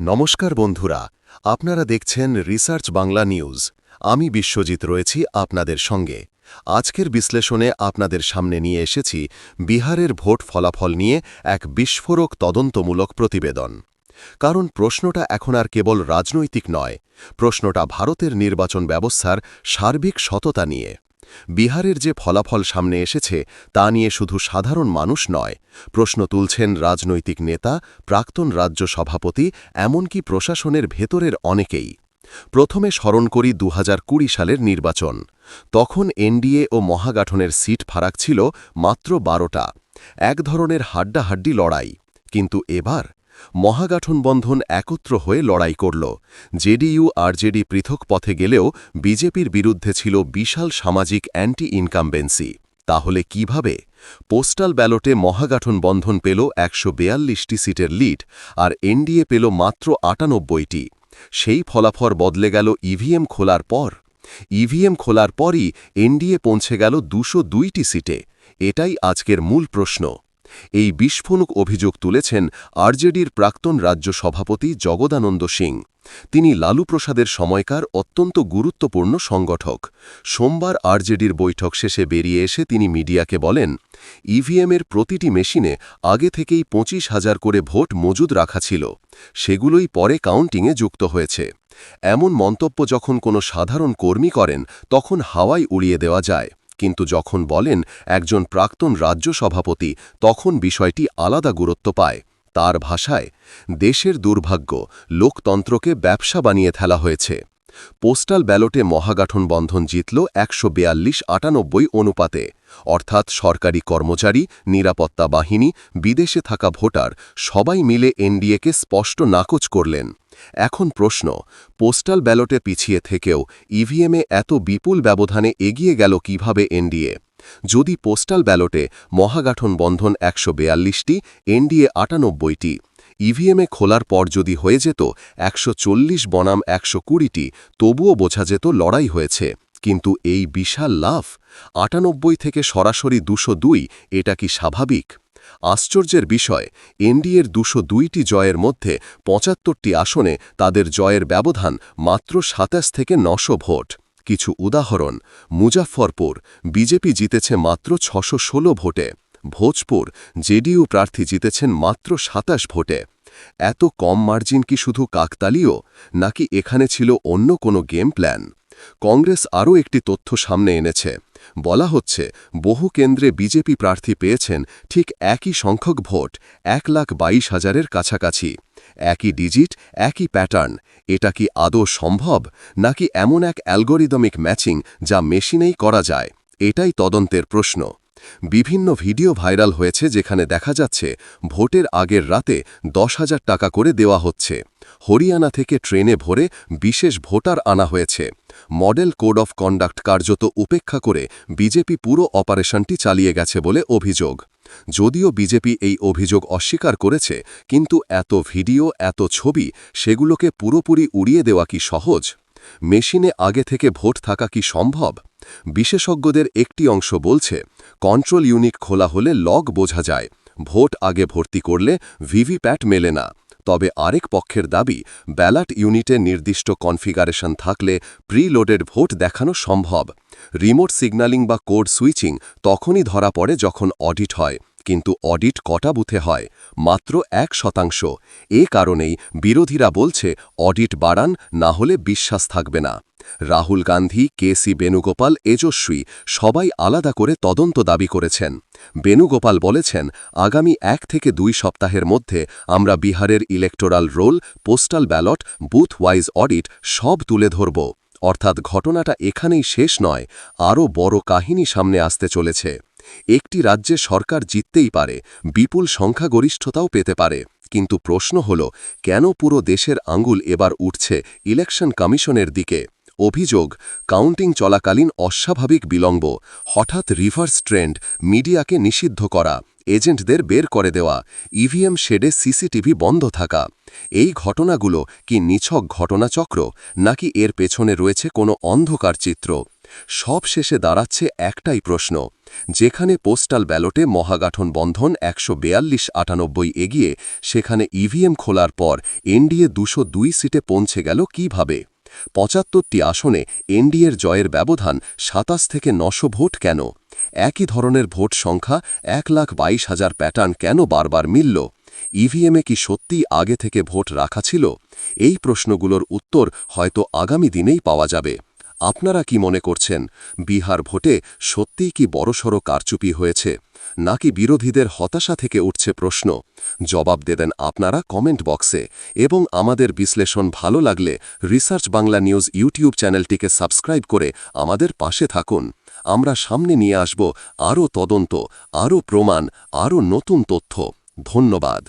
নমস্কার বন্ধুরা, আপনারা দেখছেন রিসার্চ বাংলা নিউজ। আমি বিশ্বজিৎ রয়েছি আপনাদের সঙ্গে। আজকের বিশ্লেষণে আপনাদের সামনে নিয়ে এসেছি বিহারের ভোট ফলাফল নিয়ে এক বিস্ফোরক তদন্তমূলক প্রতিবেদন। কারণ প্রশ্নটা এখন আর কেবল রাজনৈতিক নয়, প্রশ্নটা ভারতের নির্বাচন ব্যবস্থার সার্বিক সততা নিয়ে। বিহারের যে ফলাফল সামনে এসেছে, তা নিয়ে শুধু সাধারণ মানুষ নয়। প্রশ্ন তুলছেন রাজনৈতিক নেতা, প্রাক্তন রাজ্য সভাপতি, এমনকি প্রশাসনের ভেতরের অনেকেই। প্রথমে স্মরণ করি দুহাজার কুড়ি সালের নির্বাচন। তখন এনডিএ ও মহাগাঠনের সিট ফারাক ছিল মাত্র বারোটা। এক ধরনের হাড্ডাহাড্ডি লড়াই। কিন্তু এবার মহাগাঠনবন্ধন একত্র হয়ে লড়াই করল। জেডিইউ আর জেডি পৃথক পথে গেলেও বিজেপির বিরুদ্ধে ছিল বিশাল সামাজিক অ্যান্টি ইনকামবেন্সি তাহলে কীভাবে? পোস্টাল ব্যালটে মহাগাঠনবন্ধন পেল একশো বেয়াল্লিশটি সিটের লিড আর এনডিএ পেল মাত্র আটানব্বইটি। সেই ফলাফল বদলে গেল ইভিএম খোলার পর। ইভিএম খোলার পরই এনডিএ পৌঁছে গেল দুশো দুইটি সিটে। এটাই আজকের মূল প্রশ্ন। এই বিস্ফোরক অভিযোগ তুলেছেন আরজেডির প্রাক্তন রাজ্য সভাপতি জগদানন্দ সিং। তিনি লালু প্রসাদের সময়কার অত্যন্ত গুরুত্বপূর্ণ সংগঠক। সোমবার আরজেডির বৈঠক শেষে বেরিয়ে এসে তিনি মিডিয়াকে বলেন ইভিএমের প্রতিটি মেশিনে আগে থেকেই পঁচিশ হাজার করে ভোট মজুদ রাখা ছিল। সেগুলোই পরে কাউন্টিংয়ে যুক্ত হয়েছে। এমন মন্তব্য যখন কোনো সাধারণ কর্মী করেন, তখন হাওয়াই উড়িয়ে দেওয়া যায়। কিন্তু যখন বলেন একজন প্রাক্তন রাজ্য সভাপতি, তখন বিষয়টি আলাদা গুরুত্ব পায়। তার ভাষায়, দেশের দুর্ভাগ্য, লোকতন্ত্রকে ব্যবসা বানিয়ে ফেলা হয়েছে। পোস্টাল ব্যালটে মহাগাঠন বন্ধন জিতল একশো বেয়াল্লিশ আটানব্বই অনুপাতে। অর্থাৎ সরকারি কর্মচারী, নিরাপত্তা বাহিনী, বিদেশে থাকা ভোটার সবাই মিলে এনডিএকে স্পষ্ট নাকচ করলেন। এখন প্রশ্ন, পোস্টাল ব্যালটে পিছিয়ে থেকেও ইভিএমে এত বিপুল ব্যবধানে এগিয়ে গেল কীভাবে এনডিএ? যদি পোস্টাল ব্যালটে মহাগাঠন বন্ধন একশো বেয়াল্লিশটি, এনডিএ আটানব্বইটি ইভিএমে খোলার পর যদি হয়ে যেত, একশো চল্লিশ বনাম একশো কুড়িটি, তবুও বোঝা যেত লড়াই হয়েছে। কিন্তু এই বিশাল লাভ আটানব্বই থেকে সরাসরি দুশো এটা কি স্বাভাবিক? আশ্চর্যের বিষয়, এনডিএর দুশো দুইটি জয়ের মধ্যে পঁচাত্তরটি আসনে তাদের জয়ের ব্যবধান মাত্র সাতাশ থেকে নশো ভোট। কিছু উদাহরণ মুজাফরপুর বিজেপি জিতেছে মাত্র ছশো ভোটে। ভোজপুর, জেডিইউ প্রার্থী জিতেছেন মাত্র সাতাশ ভোটে। এত কম মার্জিন কি শুধু কাকতালীয়, নাকি এখানে ছিল অন্য কোনো গেম প্ল্যান? কংগ্রেস আরও একটি তথ্য সামনে এনেছে। বলা হচ্ছে, বহু কেন্দ্রে বিজেপি প্রার্থী পেয়েছেন ঠিক একই সংখ্যক ভোট, এক লাখ বাইশ হাজারের কাছাকাছি। একই ডিজিট, একই প্যাটার্ন, এটা কি আদৌ সম্ভব, নাকি এমন এক অ্যালগোরিদমিক ম্যাচিং যা মেশিনেই করা যায়? এটাই তদন্তের প্রশ্ন। বিভিন্ন ভিডিও ভাইরাল হয়েছে যেখানে দেখা যাচ্ছে ভোটের আগের রাতে দশ হাজার টাকা করে দেওয়া হচ্ছে। হরিয়ানা থেকে ট্রেনে ভরে বিশেষ ভোটার আনা হয়েছে। মডেল কোড অফ কন্ডাক্ট কার্যত উপেক্ষা করে বিজেপি পুরো অপারেশনটি চালিয়ে গেছে বলে অভিযোগ। যদিও বিজেপি এই অভিযোগ অস্বীকার করেছে, কিন্তু এত ভিডিও, এত ছবি, সেগুলোকে পুরোপুরি উড়িয়ে দেওয়া কি সহজ? মেশিনে আগে থেকে ভোট থাকা কি সম্ভব? বিশেষজ্ঞদের একটি অংশ বলছে, কন্ট্রোল ইউনিট খোলা হলে লগ বোঝা যায়, ভোট আগে ভর্তি করলে ভিভিপ্যাট মেলে না। তবে আরেক পক্ষের দাবি, ব্যালট ইউনিটে নির্দিষ্ট কনফিগারেশন থাকলে প্রিলোডেড ভোট দেখানো সম্ভব। রিমোট সিগন্যালিং বা কোড সুইচিং তখনই ধরা পড়ে যখন অডিট হয়। কিন্তু অডিট কটা বুথে হয়? মাত্র এক শতাংশ। এ কারণেই বিরোধীরা বলছে, অডিট বাড়ান, না হলে বিশ্বাস থাকবে না। রাহুল গান্ধী, কে সি বেণুগোপাল, এজস্বী, সবাই আলাদা করে তদন্ত দাবি করেছেন। বেণুগোপাল বলেছেন, আগামী এক থেকে দুই সপ্তাহের মধ্যে আমরা বিহারের electoral roll, postal ballot, booth wise audit সব তুলে ধরব। অর্থাৎ ঘটনাটা এখানেই শেষ নয়, আরও বড় কাহিনী সামনে আসতে চলেছে। একটি রাজ্যে সরকার জিততেই পারে, বিপুল সংখ্যাগরিষ্ঠতাও পেতে পারে। কিন্তু প্রশ্ন হল, কেন পুরো দেশের আঙ্গুল এবার উঠছে ইলেকশন কমিশনের দিকে? অভিযোগ, কাউন্টিং চলাকালীন অস্বাভাবিক বিলম্ব, হঠাৎ রিভার্স ট্রেন্ড, মিডিয়াকে নিষিদ্ধ করা, এজেন্টদের বের করে দেওয়া, ইভিএম শেডে সিসিটিভি বন্ধ থাকা। এই ঘটনাগুলো কি নিছক ঘটনাচক্র, নাকি এর পেছনে রয়েছে কোনো অন্ধকার চিত্র? সব শেষে দাঁড়াচ্ছে একটাই প্রশ্ন যেখানে পোস্টাল ব্যালটে মহাগাঠন বন্ধন একশো বেয়াল্লিশ আটানব্বই এগিয়ে, সেখানে ইভিএম খোলার পর এনডিএ দুশো দুই সিটে পৌঁছে গেল কীভাবে? পঁচাত্তরটি আসনে এনডিএর জয়ের ব্যবধান সাতাশ থেকে নশো ভোট কেন? একই ধরনের ভোট সংখ্যা এক লাখ বাইশ হাজার প্যাটার্ন কেন বারবার মিলল? ইভিএমে কি সত্যিই আগে থেকে ভোট রাখা ছিল? এই প্রশ্নগুলোর উত্তর হয়তো আগামী দিনেই পাওয়া যাবে। আপনারা কি মনে করছেন, বিহার ভোটে সত্যিই কি বড়সড় কারচুপি হয়েছে, নাকি বিরোধীদের হতাশা থেকে উঠছে প্রশ্ন? জবাব দেবেন আপনারা কমেন্ট বক্সে, এবং আমাদের বিশ্লেষণ ভালো লাগলে রিসার্চ বাংলা নিউজ ইউটিউব চ্যানেলটিকে সাবস্ক্রাইব করে আমাদের পাশে থাকুন। আমরা সামনে নিয়ে আসব আরও তদন্ত, আরও প্রমাণ, আরও নতুন তথ্য। ধন্যবাদ।